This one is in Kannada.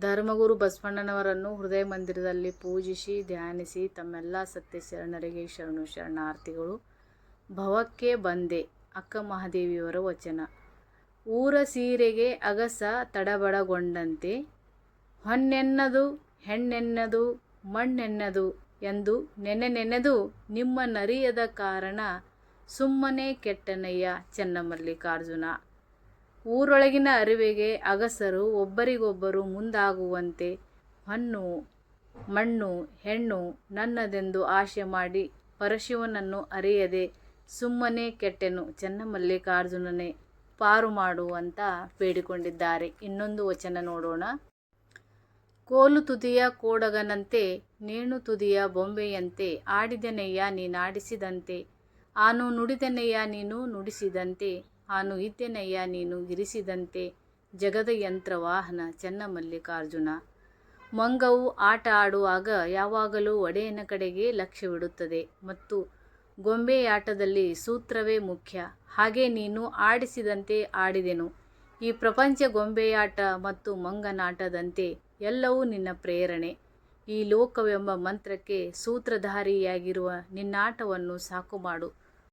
ಧರ್ಮಗುರು ಬಸವಣ್ಣನವರನ್ನು ಹೃದಯ ಮಂದಿರದಲ್ಲಿ ಪೂಜಿಸಿ, ಧ್ಯಾನಿಸಿ ತಮ್ಮೆಲ್ಲ ಸತ್ಯ ಶರಣರಿಗೆ ಶರಣು ಶರಣಾರ್ಥಿಗಳು. ಭವಕ್ಕೆ ಬಂದೆ ಅಕ್ಕ ಮಹಾದೇವಿಯವರ ವಚನ. ಊರ ಸೀರೆಗೆ ಅಗಸ ತಡಬಡಗೊಂಡಂತೆ ಹೊನ್ನೆನ್ನದು ಹೆಣ್ಣೆನ್ನದು ಮಣ್ಣೆನ್ನದು ಎಂದು ನೆನೆ ನೆನೆದು ನಿಮ್ಮ ನರಿಯದ ಕಾರಣ ಸುಮ್ಮನೆ ಕೆಟ್ಟನಯ್ಯ ಚೆನ್ನಮಲ್ಲಿಕಾರ್ಜುನ. ಊರೊಳಗಿನ ಅರಿವೆಗೆ ಅಗಸರು ಒಬ್ಬರಿಗೊಬ್ಬರು ಮುಂದಾಗುವಂತೆ ಹಣ್ಣು, ಮಣ್ಣು, ಹೆಣ್ಣು ನನ್ನದೆಂದು ಆಶೆ ಮಾಡಿ ಪರಶಿವನನ್ನು ಅರಿಯದೆ ಸುಮ್ಮನೆ ಕೆಟ್ಟೆನು ಚನ್ನಮಲ್ಲಿಕಾರ್ಜುನನೇ ಪಾರು ಮಾಡು ಅಂತ ಬೇಡಿಕೊಂಡಿದ್ದಾರೆ. ಇನ್ನೊಂದು ವಚನ ನೋಡೋಣ. ಕೋಲು ತುದಿಯ ಕೋಡಗನಂತೆ, ನೇಣು ತುದಿಯ ಬೊಂಬೆಯಂತೆ, ಆಡಿದೆನಯ್ಯ ನೀನಾಡಿಸಿದಂತೆ ಆನು ನುಡಿದೆನಯ್ಯ ನೀನು ನುಡಿಸಿದಂತೆ, ಆನು ಇದ್ದೆನಯ್ಯ ನೀನು ಇರಿಸಿದಂತೆ, ಜಗದ ಯಂತ್ರ ವಾಹನ ಚೆನ್ನಮಲ್ಲಿಕಾರ್ಜುನ ಮಂಗವು ಆಟ ಆಡುವಾಗ ಯಾವಾಗಲೂ ಒಡೆಯನ ಕಡೆಗೆ ಲಕ್ಷ್ಯವಿಡುತ್ತದೆ ಮತ್ತು ಗೊಂಬೆಯಾಟದಲ್ಲಿ ಸೂತ್ರವೇ ಮುಖ್ಯ. ಹಾಗೆ ನೀನು ಆಡಿಸಿದಂತೆ ಆಡಿದೆನು. ಈ ಪ್ರಪಂಚ ಗೊಂಬೆಯಾಟ ಮತ್ತು ಮಂಗನಾಟದಂತೆ ಎಲ್ಲವೂ ನಿನ್ನ ಪ್ರೇರಣೆ. ಈ ಲೋಕವೆಂಬ ಮಂತ್ರಕ್ಕೆ ಸೂತ್ರಧಾರಿಯಾಗಿರುವ ನಿನ್ನಾಟವನ್ನು ಸಾಕು ಮಾಡು.